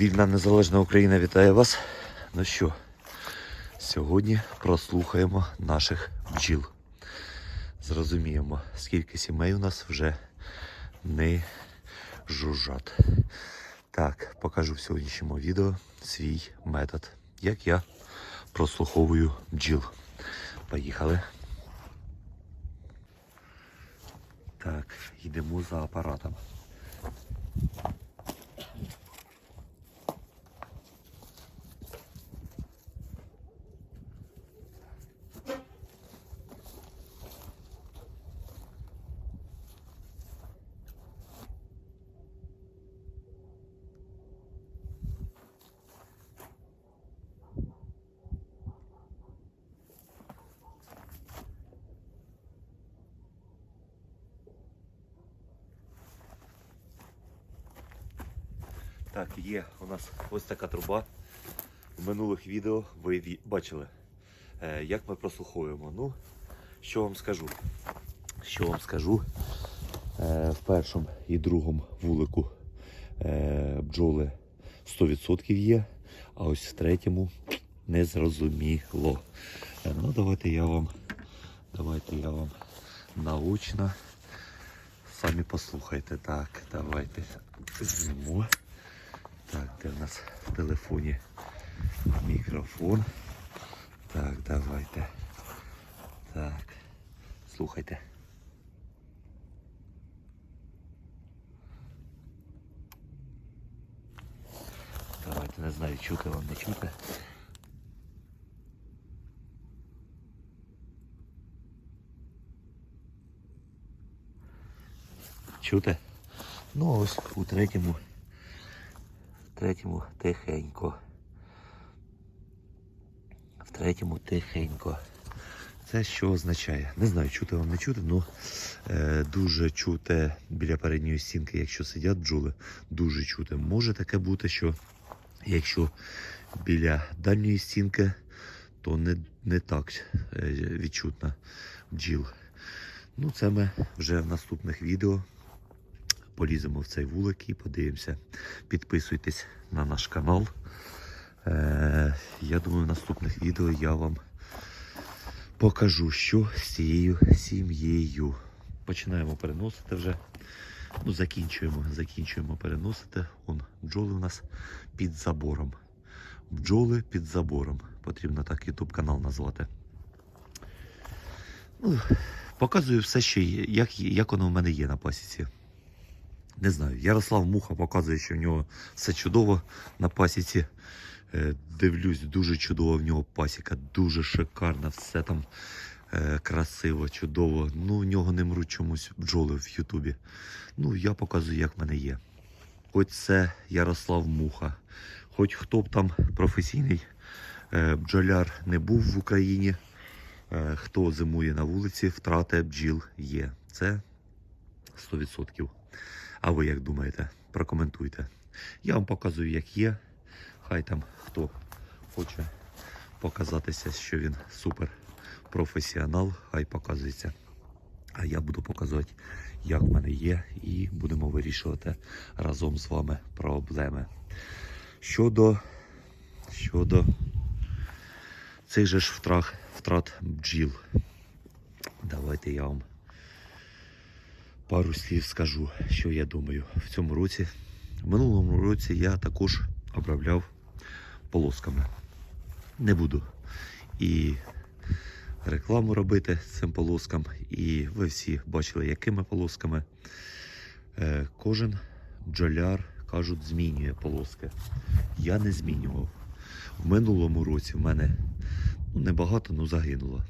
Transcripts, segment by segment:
Вільна незалежна Україна вітає вас. Ну що, сьогодні прослухаємо наших бджіл. Зрозуміємо, скільки сімей у нас вже не жужжать. Так, покажу в сьогоднішньому відео свій метод, як я прослуховую бджіл. Поїхали. Так, йдемо за апаратом. Так, є у нас ось така труба. В минулих відео ви бачили, е, як ми прослуховуємо. Ну, що вам скажу? Що вам скажу? Е, В першому і другому вулику е, бджоли 100% є, а ось в третьому не зрозуміло. Ну, давайте я вам, давайте я вам научно. Самі послухайте. Так, давайте зніму. Де в нас в телефоні мікрофон. Так, давайте. Так. Слухайте. Давайте не знаю, чути вам, не чути. Чути? Ну, ось у третьому третьому тихенько. В третьому тихенько. Це що означає? Не знаю, чути вам не чути, але е, дуже чути біля передньої стінки, якщо сидять бджоли, дуже чути. Може таке бути, що якщо біля дальньої стінки, то не, не так е, відчутно бджіл. Ну, це ми вже в наступних відео поліземо в цей вулик і подивимося. Підписуйтесь на наш канал. Е, я думаю, в наступних відео я вам покажу, що з цією сім'єю. Починаємо переносити вже. Ну, закінчуємо, закінчуємо переносити. Он бджоли у нас під забором. Бджоли під забором. Потрібно так YouTube канал назвати. Ну, показую все, що як, як воно в мене є на пасіці. Не знаю, Ярослав Муха показує, що в нього все чудово на пасіці. Е, Дивлюсь, дуже чудово в нього пасіка, дуже шикарна, все там е, красиво, чудово. Ну, в нього не мруть чомусь бджоли в Ютубі. Ну, я показую, як в мене є. Хоч це Ярослав Муха, хоч хто б там професійний е, бджоляр не був в Україні, хто зимує на вулиці, втрати бджіл є. Це 100%. А ви як думаєте? Прокоментуйте. Я вам показую, як є. Хай там хто хоче показатися, що він супер професіонал, хай показується. А я буду показувати, як в мене є, і будемо вирішувати разом з вами проблеми. Щодо, щодо цих же ж втрат, втрат бджіл. Давайте я вам пару слів скажу, що я думаю в цьому році. В минулому році я також обробляв полосками. Не буду і рекламу робити цим полоскам, і ви всі бачили, якими полосками. Е, Кожен бджоляр, кажуть, змінює полоски. Я не змінював. В минулому році в мене ну, небагато, але загинуло.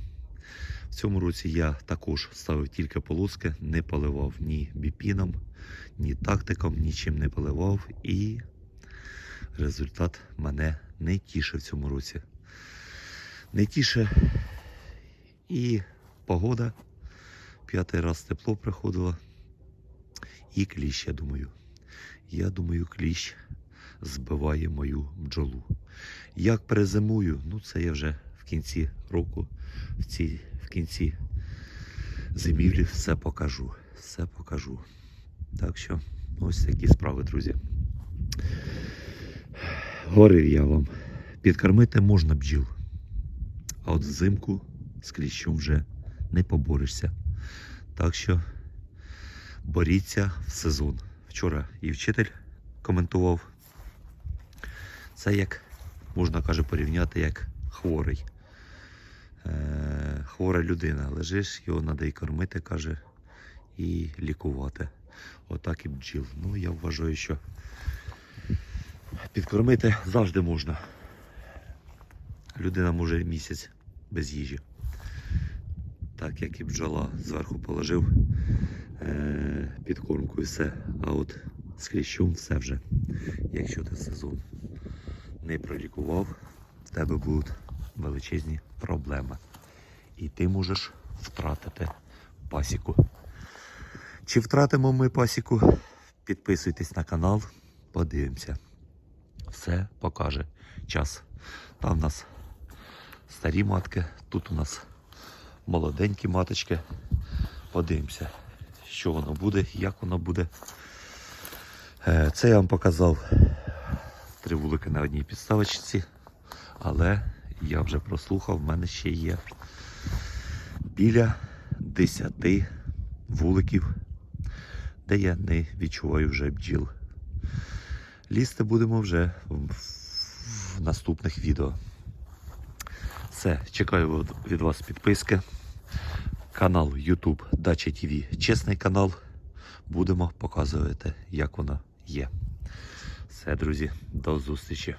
Цьому році я також ставив тільки полоски, не поливав ні біпіном, ні тактиком, нічим не поливав. І результат мене не тішив в цьому році. Не тіше і погода. П'ятий раз тепло приходило. І кліщ, я думаю. Я думаю, кліщ збиває мою бджолу. Як перезимую, ну це я вже в кінці року, в, ці, в кінці зимівлі все покажу. Все покажу. Так що ось такі справи, друзі. говорив я вам, підкормити можна бджіл. А от взимку з кліщом вже не поборешся. Так що боріться в сезон. Вчора і вчитель коментував. Це як можна каже порівняти як хворий. Хвора людина. Лежиш, його треба і кормити, каже, і лікувати. Отак і бджіл. Ну, я вважаю, що підкормити завжди можна. Людина може місяць без їжі. Так як і бджола зверху положив е, підкормку і все. А от з кліщом все вже. Якщо ти сезон не пролікував, в тебе будуть величезні проблеми. І ти можеш втратити пасіку. Чи втратимо ми пасіку? Підписуйтесь на канал, подивимося. Все покаже час. Там у нас старі матки, тут у нас молоденькі маточки. Подивимося, що воно буде, як воно буде. Е, Це я вам показав три вулики на одній підставочці, але я вже прослухав, в мене ще є біля 10 вуликів, де я не відчуваю вже бджіл. Лізти будемо вже в, наступних відео. Все, чекаю від вас підписки. Канал YouTube Дача ТВ. Чесний канал. Будемо показувати, як воно є. Все, друзі, до зустрічі.